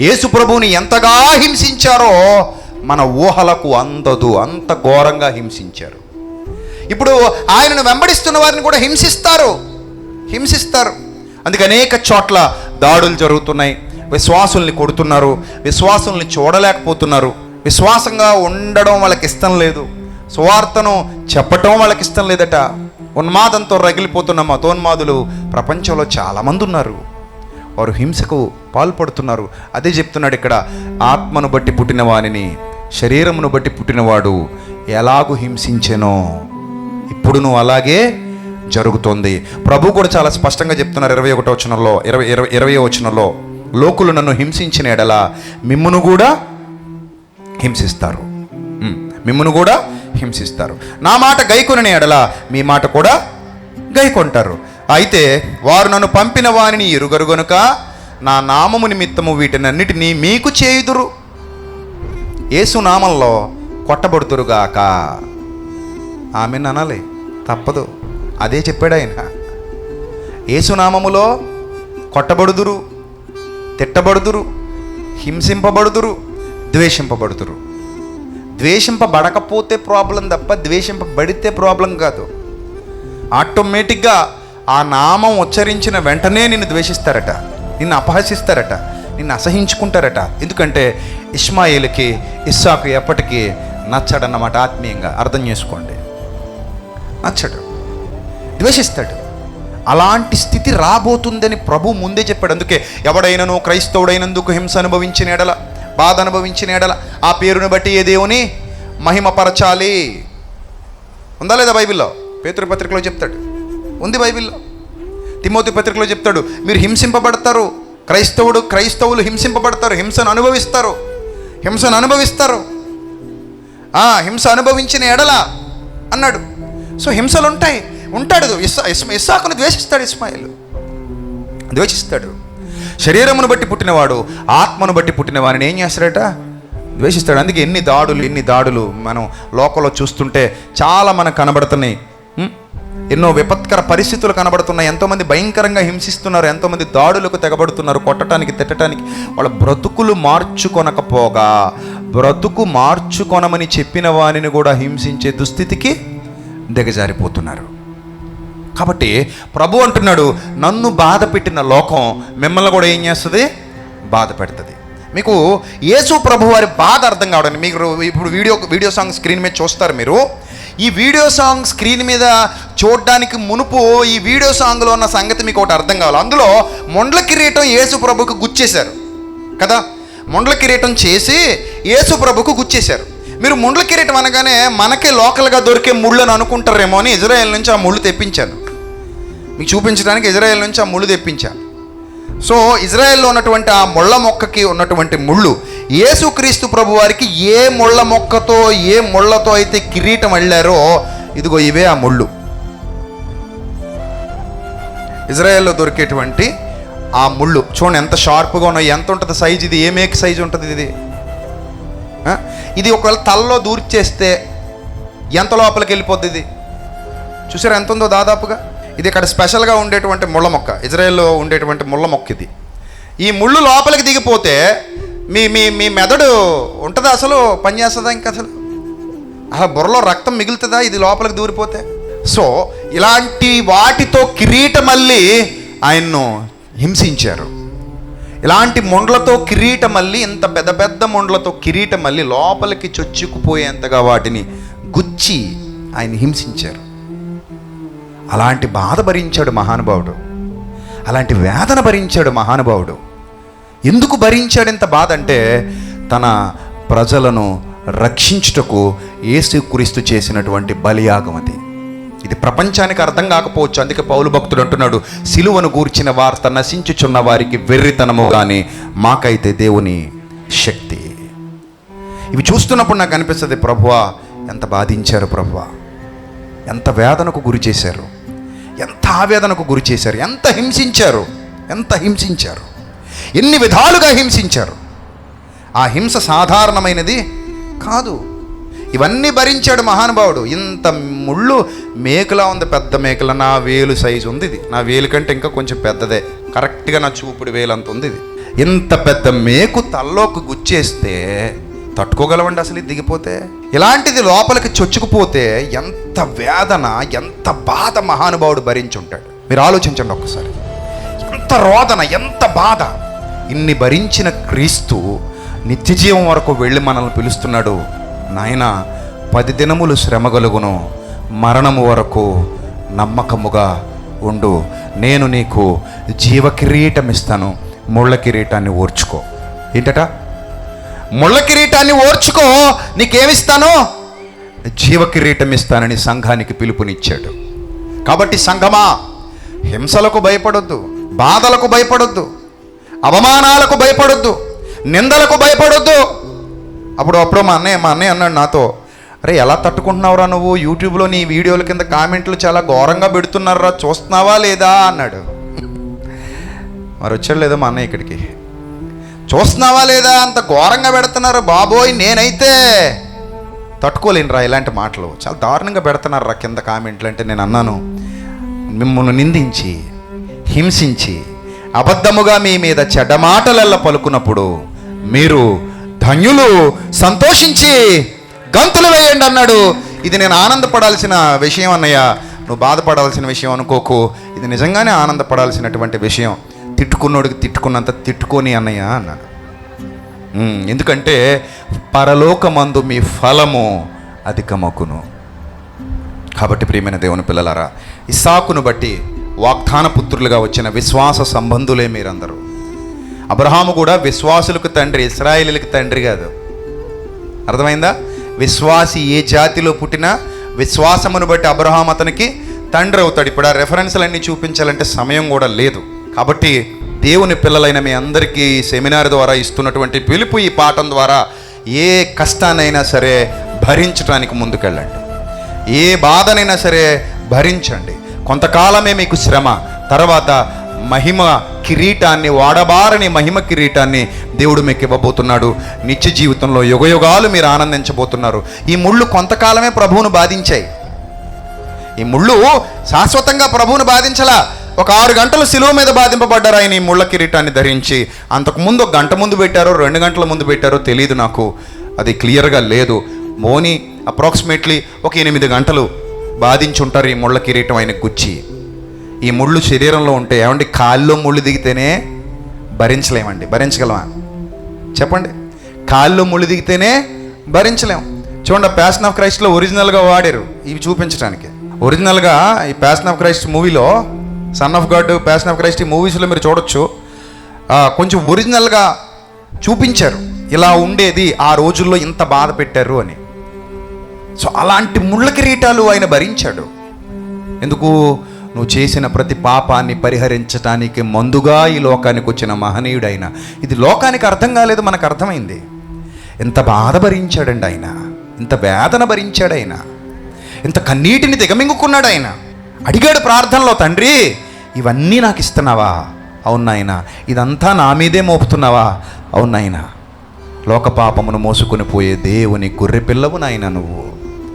యేసు ప్రభువుని ఎంతగా హింసించారో మన ఊహలకు అందదు అంత ఘోరంగా హింసించారు. ఇప్పుడు ఆయనను వెంబడిస్తున్న వారిని కూడా హింసిస్తారు హింసిస్తారు. అందుకే అనేక చోట్ల దాడులు జరుగుతున్నాయి. విశ్వాసుల్ని కొడుతున్నారు విశ్వాసుల్ని చూడలేకపోతున్నారు. విశ్వాసంగా ఉండడం వాళ్ళకి ఇష్టం లేదు. సువార్తను చెప్పటం వాళ్ళకి ఇష్టం లేదట. ఉన్మాదంతో రగిలిపోతున్న మతోన్మాదులు ప్రపంచంలో చాలామంది ఉన్నారు. వారు హింసకు పాల్పడుతున్నారు. అదే చెప్తున్నాడు ఇక్కడ ఆత్మను బట్టి పుట్టిన వానిని శరీరమును బట్టి పుట్టినవాడు ఎలాగూ హింసించెనో. నువ్వు అలాగే జరుగుతోంది. ప్రభు కూడా చాలా స్పష్టంగా చెప్తున్నారు ఇరవై ఒకటో వచనంలో ఇరవై ఇరవై ఇరవై వచనంలో. లోకులు నన్ను హింసించిన ఎడల మిమ్మును కూడా హింసిస్తారు. మిమ్మును కూడా హింసిస్తారు. నా మాట గైకొనని ఎడల మీ మాట కూడా గైకొంటారు. అయితే వారు నన్ను పంపిన వారిని ఎరుగరు గనుక నా నామము నిమిత్తము వీటినన్నిటినీ మీకు చేయుదురు. యేసు నామంలో కొట్టబడుతురుగాక. ఆమె అనాలి తప్పదు. అదే చెప్పాడు ఆయన. ఏసునామములో కొట్టబడుదురు తిట్టబడుదురు హింసింపబడుదురు ద్వేషింపబడుదురు. ద్వేషింపబడకపోతే ప్రాబ్లం తప్ప ద్వేషింపబడితే ప్రాబ్లం కాదు. ఆటోమేటిక్గా ఆ నామం ఉచ్చరించిన వెంటనే నిన్ను ద్వేషిస్తారట నిన్ను అపహసిస్తారట నిన్ను అసహించుకుంటారట. ఎందుకంటే ఇస్మాయిల్కి ఇస్సాకు ఎప్పటికీ నచ్చడన్నమాట ఆత్మీయంగా. అర్థం చేసుకోండి. నచ్చడు. ద్వేషిస్తాడు. అలాంటి స్థితి రాబోతుందని ప్రభు ముందే చెప్పాడు. అందుకే ఎవడైనను క్రైస్తవుడైనందుకు హింస అనుభవించిన ఎడల బాధ అనుభవించిన ఎడల ఆ పేరును బట్టి ఏ దేవుని మహిమపరచాలి? ఉందా లేదా బైబిల్లో? పేతృపత్రికలో పత్రికలో చెప్తాడు. ఉంది బైబిల్లో. తిమోతి పత్రికలో చెప్తాడు మీరు హింసింపబడతారు. క్రైస్తవుడు క్రైస్తవులు హింసింపబడతారు హింసను అనుభవిస్తారు. హింసను అనుభవిస్తారు. ఆ, హింస అనుభవించిన ఎడల అన్నాడు. సో హింసలు ఉంటాయి ఉంటాడు ఇస్సా ఇస్సాకును ద్వేషిస్తాడు ఇస్మాయిల్. ద్వేషిస్తాడు. శరీరమును బట్టి పుట్టినవాడు ఆత్మను బట్టి పుట్టిన వారిని ఏం చేస్తాడట? ద్వేషిస్తాడు. అందుకే ఎన్ని దాడులు ఎన్ని దాడులు మనం లోకంలో చూస్తుంటే చాలా మనకు కనబడుతున్నాయి. ఎన్నో విపత్కర పరిస్థితులు కనబడుతున్నాయి. ఎంతోమంది భయంకరంగా హింసిస్తున్నారు. ఎంతోమంది దాడులకు తెగబడుతున్నారు. కొట్టడానికి తిట్టడానికి వాళ్ళ బ్రతుకులు మార్చుకొనకపోగా బ్రతుకు మార్చుకొనమని చెప్పిన వానిని కూడా హింసించే దుస్థితికి దిగజారిపోతున్నారు. కాబట్టి ప్రభు అంటున్నాడు నన్ను బాధ పెట్టిన లోకం మిమ్మల్ని కూడా ఏం చేస్తుంది? బాధ పెడుతుంది. మీకు యేసు ప్రభు వారి బాధ అర్థం కావడం మీరు ఇప్పుడు వీడియో వీడియో సాంగ్ స్క్రీన్ మీద చూస్తారు మీరు. ఈ వీడియో సాంగ్ స్క్రీన్ మీద చూడడానికి మునుపు ఈ వీడియో సాంగ్లో ఉన్న సంగతి మీకు ఒకటి అర్థం కావాలి. అందులో మొండ్ల కిరీటం యేసు ప్రభుకు గుచ్చేశారు. కదా? మొండ్ల కిరీటం చేసి యేసు ప్రభుకు గుచ్చేశారు. మీరు ముండ్ల కిరీటం అనగానే మనకే లోకల్గా దొరికే ముళ్ళని అనుకుంటారేమో అని ఇజ్రాయెల్ నుంచి ఆ ముళ్ళు తెప్పించాను. మీకు చూపించడానికి ఇజ్రాయెల్ నుంచి ఆ ముళ్ళు తెప్పించాను. సో ఇజ్రాయెల్లో ఉన్నటువంటి ఆ ముళ్ళ మొక్కకి ఉన్నటువంటి ముళ్ళు యేసుక్రీస్తు ప్రభు వారికి ఏ ముళ్ళ మొక్కతో ఏ ముళ్ళతో అయితే కిరీటం అళ్ళారో ఇదిగో ఇవే ఆ ముళ్ళు. ఇజ్రాయెల్లో దొరికేటువంటి ఆ ముళ్ళు. చూడండి ఎంత షార్ప్గా ఉన్నాయి ఎంత ఉంటుంది సైజ్ ఇది ఏ మేక్ సైజ్ ఉంటుంది ఇది? ఇది ఒకవేళ తలలో దూర్చేస్తే ఎంత లోపలికి వెళ్ళిపోద్ది ఇది? చూసారా ఎంత ఉందో దాదాపుగా? ఇది ఇక్కడ స్పెషల్గా ఉండేటువంటి ముళ్ళ మొక్క. ఇజ్రాయెల్లో ఉండేటువంటి ముళ్ళ మొక్క ఇది. ఈ ముళ్ళు లోపలికి దిగిపోతే మీ మీ మీ మెదడు ఉంటుందా అసలు? పనిచేస్తుందా ఇంకా అసలు? అసలు బుర్రలో రక్తం మిగులుతుందా? ఇది లోపలికి దూరిపోతే? సో ఇలాంటి వాటితో కిరీటమల్లి ఆయన్ను హింసించారు. ఇలాంటి మొండ్లతో కిరీటమల్లి ఇంత పెద్ద పెద్ద మొండ్లతో కిరీటమల్లి లోపలికి చొచ్చుకుపోయేంతగా వాటిని గుచ్చి ఆయన హింసించారు. అలాంటి బాధ భరించాడు మహానుభావుడు. అలాంటి వేదన భరించాడు మహానుభావుడు. ఎందుకు భరించాడు ఇంత బాధ అంటే తన ప్రజలను రక్షించుటకు యేసుక్రీస్తు చేసినటువంటి బలియాగం అది. ఇది ప్రపంచానికి అర్థం కాకపోవచ్చు. అందుకే పౌలు భక్తుడు అంటున్నాడు సిలువను గూర్చిన వార్త నశించుచున్న వారికి వెర్రితనము కానీ మాకైతే దేవుని శక్తి. ఇవి చూస్తున్నప్పుడు నాకు అనిపిస్తుంది ప్రభువా ఎంత బాధించారు ప్రభువా. ఎంత వేదనకు గురి చేశారు. ఎంత ఆవేదనకు గురి చేశారు. ఎంత హింసించారు. ఎంత హింసించారు. ఎన్ని విధాలుగా హింసించారు? ఆ హింస సాధారణమైనది కాదు. ఇవన్నీ భరించాడు మహానుభావుడు. ఇంత ముళ్ళు మేకలా ఉంది పెద్ద మేకల. నా వేలు సైజు ఉంది ఇది. నా వేలు కంటే ఇంకా కొంచెం పెద్దదే. కరెక్ట్గా నా చూపుడు వేలు అంత ఉంది ఇది. ఇంత పెద్ద మేకు తల్లోకి గుచ్చేస్తే తట్టుకోగలవండి అసలు దిగిపోతే? ఇలాంటిది లోపలికి చొచ్చుకుపోతే ఎంత వేదన ఎంత బాధ మహానుభావుడు భరించి ఉంటాడు మీరు ఆలోచించండి ఒక్కసారి. ఎంత రోదన ఎంత బాధ. ఇన్ని భరించిన క్రీస్తు నిత్యజీవం వరకు వెళ్ళి మనల్ని పిలుస్తున్నాడు. నాయన పది దినములు శ్రమ కలుగును మరణము వరకు నమ్మకముగా ఉండు. నేను నీకు జీవ కిరీటం ఇస్తాను ముళ్ళ కిరీటాన్ని ఓర్చుకో. ఏంటట? ముళ్ళ కిరీటాన్ని ఓర్చుకో. నీకేమిస్తాను? జీవ కిరీటం ఇస్తానని సంఘానికి పిలుపునిచ్చాడు. కాబట్టి సంఘమా హింసలకు భయపడొద్దు బాధలకు భయపడొద్దు. అవమానాలకు భయపడొద్దు నిందలకు భయపడొద్దు. అప్పుడు అప్పుడు మా అన్నయ్య మా అన్నయ్య అన్నాడు నాతో అరే ఎలా తట్టుకుంటున్నావురా నువ్వు? యూట్యూబ్లో నీ వీడియోల కింద కామెంట్లు చాలా ఘోరంగా పెడుతున్నారా చూస్తున్నావా లేదా? అన్నాడు. మరి వచ్చాడు లేదా మా అన్నయ్య ఇక్కడికి. చూస్తున్నావా లేదా? అంత ఘోరంగా పెడుతున్నారు బాబోయ్ నేనైతే తట్టుకోలేనురా ఇలాంటి మాటలు. చాలా దారుణంగా పెడుతున్నారు రా కింద కామెంట్లు. అంటే నేను అన్నాను మిమ్మల్ని నిందించి హింసించి అబద్ధముగా మీ మీద చెడ్డ మాటలల్ల పలుకున్నప్పుడు మీరు ధన్యులు సంతోషించి గంతులు వేయండి అన్నాడు. ఇది నేను ఆనందపడాల్సిన విషయం అన్నయ్య. నువ్వు బాధపడాల్సిన విషయం అనుకోకు. ఇది నిజంగానే ఆనందపడాల్సినటువంటి విషయం. తిట్టుకున్నోడికి తిట్టుకున్నంత తిట్టుకొని అన్నయ్య అన్నాడు. ఎందుకంటే పరలోకమందు మీ ఫలము అధికమకును కాబట్టి ప్రియమైన దేవుని పిల్లలారా ఇసాకును బట్టి వాగ్దాన పుత్రులుగా వచ్చిన విశ్వాస సంబంధులే మీరందరూ. అబ్రహాము కూడా విశ్వాసులకు తండ్రి ఇస్రాయేలీలకు తండ్రి కాదు. అర్థమైందా? విశ్వాసి ఏ జాతిలో పుట్టినా విశ్వాసమును బట్టి అబ్రహాం అతనికి తండ్రి అవుతాడు. ఇప్పుడు ఆ రెఫరెన్స్లన్నీ చూపించాలంటే సమయం కూడా లేదు. కాబట్టి దేవుని పిల్లలైన మీ అందరికీ సెమినార్ ద్వారా ఇస్తున్నటువంటి పిలుపు ఈ పాఠం ద్వారా ఏ కష్టానైనా సరే భరించడానికి ముందుకెళ్ళండి. ఏ బాధనైనా సరే భరించండి. కొంతకాలమే మీకు శ్రమ. తర్వాత మహిమ కిరీటాన్ని వాడబారని మహిమ కిరీటాన్ని దేవుడు మీకు ఇవ్వబోతున్నాడు. నిత్య జీవితంలో యుగయుగాలు మీరు ఆనందించబోతున్నారు. ఈ ముళ్ళు కొంతకాలమే ప్రభువును బాధించాయి. ఈ ముళ్ళు శాశ్వతంగా ప్రభువును బాధించలా. ఒక ఆరు గంటలు సిలువ మీద బాధింపబడ్డారు ఆయన ఈ ముళ్ళ కిరీటాన్ని ధరించి. అంతకుముందు ఒక గంట ముందు పెట్టారో రెండు గంటల ముందు పెట్టారో తెలియదు నాకు. అది క్లియర్గా లేదు. మోని అప్రాక్సిమేట్లీ ఒక ఎనిమిది గంటలు బాధించుంటారు ఈ ముళ్ళ కిరీటం ఆయన గుచ్చి ఈ ముళ్ళు శరీరంలో ఉంటే ఏమండి? కాల్లో ముళ్ళు దిగితేనే భరించలేమండి. భరించగలమా? చెప్పండి. కాల్లో ముళ్ళు దిగితేనే భరించలేం. చూడండి ప్యాషన్ ఆఫ్ క్రైస్ట్లో ఒరిజినల్గా వాడారు. ఇవి చూపించడానికి ఒరిజినల్గా ఈ ప్యాషన్ ఆఫ్ క్రైస్ట్ మూవీలో son of God passion of Christ ఈ మూవీస్లో మీరు చూడొచ్చు. కొంచెం ఒరిజినల్గా చూపించారు. ఇలా ఉండేది ఆ రోజుల్లో ఇంత బాధ పెట్టారు అని. సో అలాంటి ముళ్ళ కిరీటాలు ఆయన భరించాడు. ఎందుకు? నువ్వు చేసిన ప్రతి పాపాన్ని పరిహరించటానికి మందుగా ఈ లోకానికి వచ్చిన మహనీయుడైన. ఇది లోకానికి అర్థం కాలేదు మనకు అర్థమైంది. ఎంత బాధ భరించాడండి ఆయన. ఇంత వేదన భరించాడు ఆయన. ఇంత కన్నీటిని దిగమింగుకున్నాడు ఆయన. అడిగాడు ప్రార్థనలో తండ్రి ఇవన్నీ నాకు ఇస్తున్నావా? అవును ఇదంతా నా మీదే మోపుతున్నావా? అవును లోక పాపమును మోసుకొని పోయే దేవుని గొర్రె పిల్లవు నాయన నువ్వు.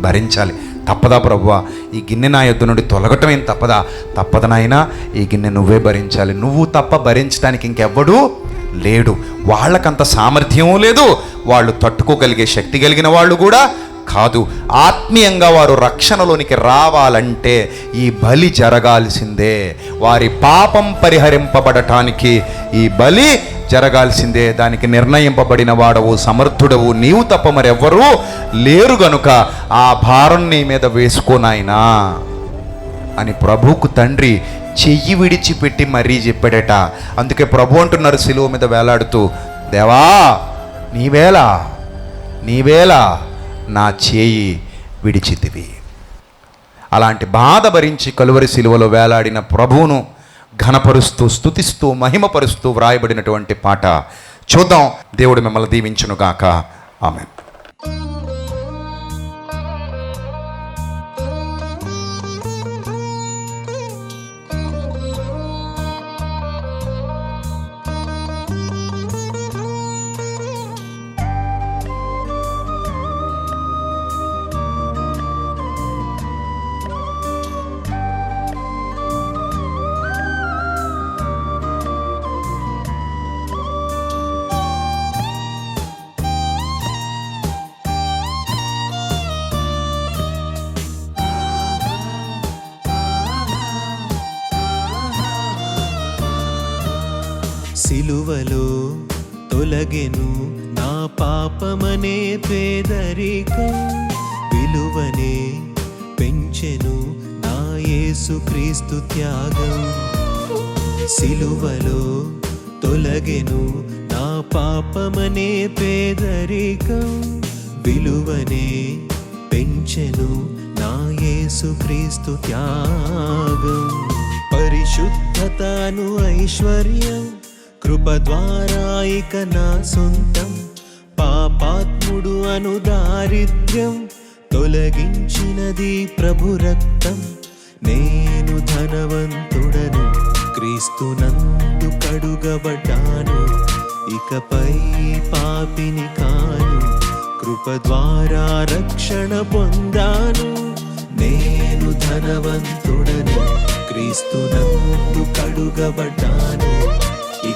భరించాలి. తప్పదా ప్రభువా? ఈ గిన్నె నా యొద్ద నుండి తొలగటం ఏం తప్పదా? తప్పదనైనా ఈ గిన్నె నువ్వే భరించాలి. నువ్వు తప్ప భరించడానికి ఇంకెవ్వడు లేడు. వాళ్ళకంత సామర్థ్యం లేదు. వాళ్ళు తట్టుకోగలిగే శక్తి కలిగిన వాళ్ళు కూడా కాదు. ఆత్మీయంగా వారు రక్షణలోనికి రావాలంటే ఈ బలి జరగాల్సిందే. వారి పాపం పరిహరింపబడటానికి ఈ బలి జరగాల్సిందే. దానికి నిర్ణయింపబడిన వాడవు సమర్థుడవు నీవు తప్ప మరెవ్వరూ లేరు గనుక ఆ భారం నీ మీద వేసుకోనాయనా అని ప్రభువుకు తండ్రి చెయ్యి విడిచిపెట్టి మరీ చెప్పాడట. అందుకే ప్రభు అంటున్నారు శిలువ మీద వేలాడుతూ దేవా నీవేళ నీవేళ నా చేయి విడిచితివి. అలాంటి బాధ భరించి కలువరి శిలువలో వేలాడిన ప్రభువును ఘనపరుస్తూ స్థుతిస్తూ మహిమపరుస్తూ వ్రాయబడినటువంటి పాట చూద్దాం. దేవుడు మిమ్మల్ని దీవించునుగాక. ఆమె తొలగెను నా పాపమనే పేదరికం విలువనే పెంచెను. నా యేసుక్రీస్తు త్యాగం సిలువలో తొలగెను. నా పాపమనే పేదరికం విలువనే పెంచెను. నా యేసుక్రీస్తు త్యాగం. పరిశుద్ధతను ఐశ్వర్యం కృప ద్వారా ఇక నా సొంతం. పాపాత్ముడు అను దారిద్ర్యం తొలగించినది ప్రభు రక్తం. నేను ధనవంతుడను క్రీస్తునందు కడుగబడ్డాను. ఇకపై పాపిని కాను కృప ద్వారా రక్షణ పొందాను. నేను ధనవంతుడను క్రీస్తునందు కడుగబడ్డాను.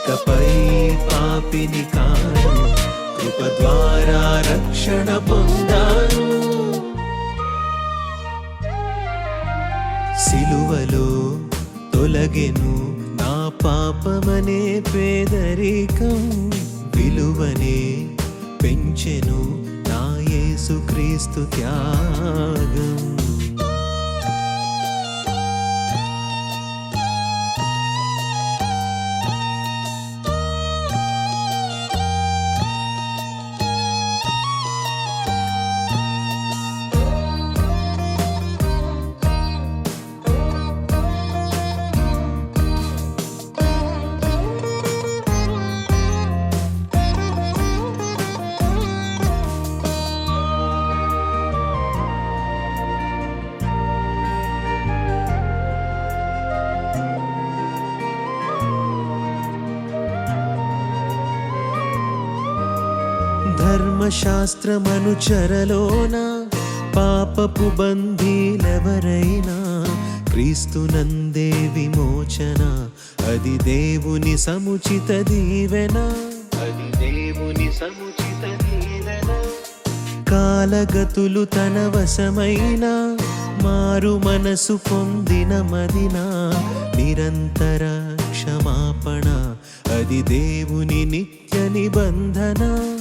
ఇకపై పాపిని కాను కృప ద్వారా రక్షణ పొందాను. సిలువలో తొలగెను నా పాపమనే పేదరికం విలువనే పెంచెను నా యేసుక్రీస్తు త్యాగం. ధర్మశాస్త్రమనుచరలోన పాపపు బంధీలెవరైనా క్రీస్తునందే విమోచన. అది దేవుని సముచిత దీవెన. అది దేవుని సముచిత దీవెన. కాలగతులు తన వశమైన మారు మనసు పొందిన మదిన. నిరంతర క్షమాపణ. అది దేవుని నిత్య నిబంధన.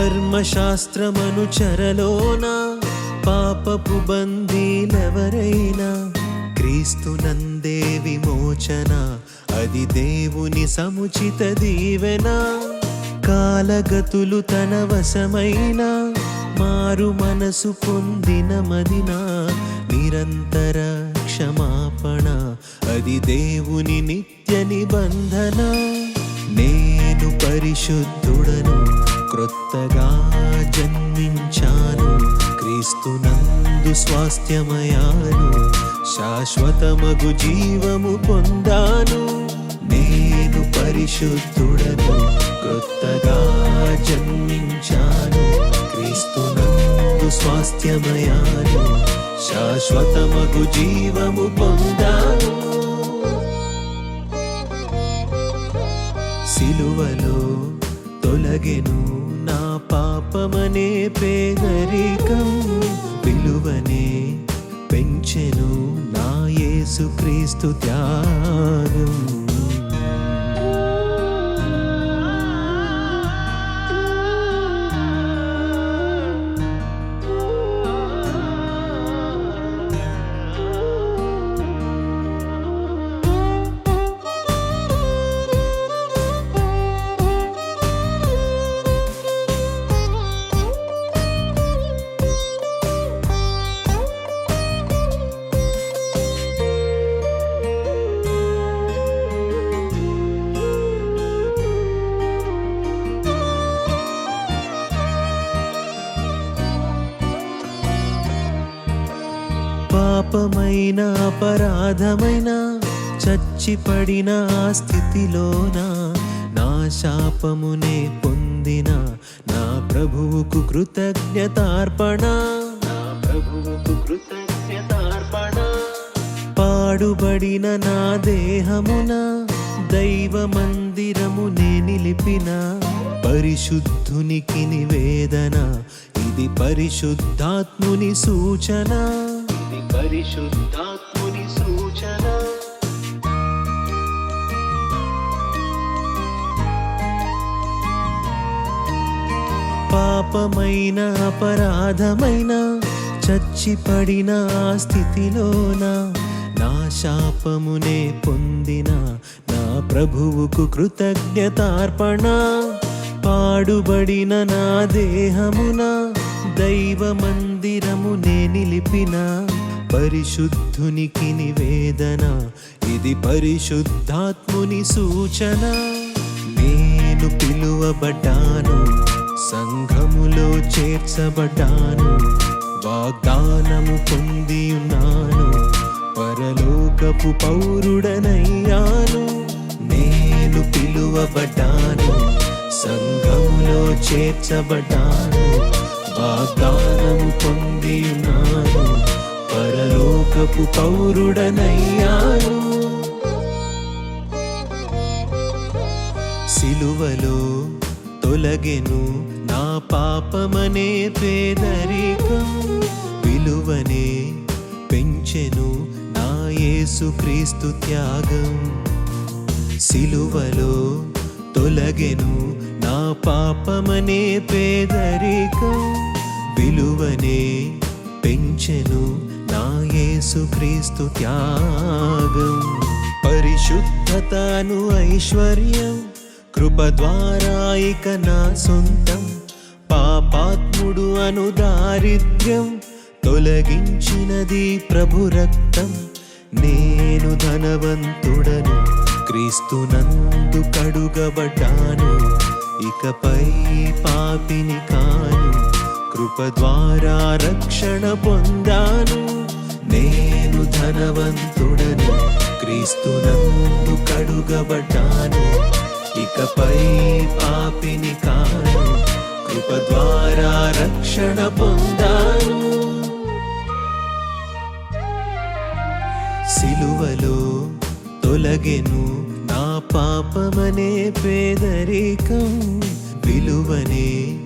ధర్మశాస్త్రమను చరలోన పాపపు బందీలెవరైనా క్రీస్తునందే విమోచన అది దేవుని సముచిత దీవెన. కాలగతులు తన వశమైన మారు మనసు పొందిన మదిన నిరంతర క్షమాపణ అది దేవుని నిత్య నిబంధన. నే నేను పరిశుద్ధుడను క్రొత్తగా జన్మించాను. క్రీస్తునందు స్వాస్థ్యమయాను శాశ్వతమగు జీవము పొందాను. నేను పరిశుద్ధుడను క్రొత్తగా జన్మించాను. క్రీస్తునందు స్వాస్థ్యమయాను శాశ్వతమగు జీవము పొందాను. సిలువలో తొలగెను నా పాపమనే పేదరికం. విలువనే పెంచెను నా యేసుక్రీస్తు త్యాగం. అపరాధమైన చచ్చిపడిన స్థితిలోన నా శాపమునే పొందిన నా ప్రభువుకు కృతజ్ఞతార్పణ. నా ప్రభువుకు కృతజ్ఞతార్పణ. పాడుబడిన నా దేహమున దైవ మందిరమునే నిలిపిన. పరిశుద్ధునికి నివేదన ఇది పరిశుద్ధాత్ముని సూచన. ఇది పరిశుద్ధాత్ముని పాపమైన అపరాధమైన చచ్చిపడిన స్థితిలోన నా శాపమునే పొందిన నా ప్రభువుకు కృతజ్ఞతార్పణ. పాడుబడిన నా దేహమున దైవ మందిరమునే నిలిపిన. పరిశుద్ధునికి నివేదన ఇది పరిశుద్ధాత్ముని సూచన. నేను పిలువబడ్డాను. సంఘములో చేర్చబడ్డాను వాగ్దానము పొంది ఉన్నాను పరలోకపు పౌరుడనయ్యాను నేను పిలువబడ్డాను సంఘములో చేర్చబడ్డాను వాగ్దానము పొంది ఉన్నాను పరలోకపు పౌరుడనయ్యాను. సిలువలో తొలగెను నా పాపమనే పేదరికం విలువనే పెంచెను నా యేసుక్రీస్తు త్యాగం. సిలువలో తొలగెను నా పాపమనే పేదరికం విలువనే పెంచెను నా యేసుక్రీస్తు త్యాగం. పరిశుద్ధతను ఐశ్వర్యం కృప ద్వారా ఇక నా సొంతం. పాపాత్ముడు అను దారిద్ర్యం తొలగించినది ప్రభు రక్తం. నేను ధనవంతుడను క్రీస్తునందు కడుగబడ్డాను. ఇకపై పాపిని కాను కృప ద్వారా రక్షణ పొందాను. నేను ధనవంతుడను క్రీస్తునందు కడుగబడ్డాను. ఇకపై పాపిని కాను కృప ద్వారా రక్షణ పొందాను. సిలువలో తొలగెను నా పాపమనే పేదరికం విలువనే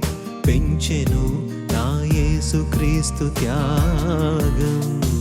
పెంచెను నా యేసుక్రీస్తు త్యాగం.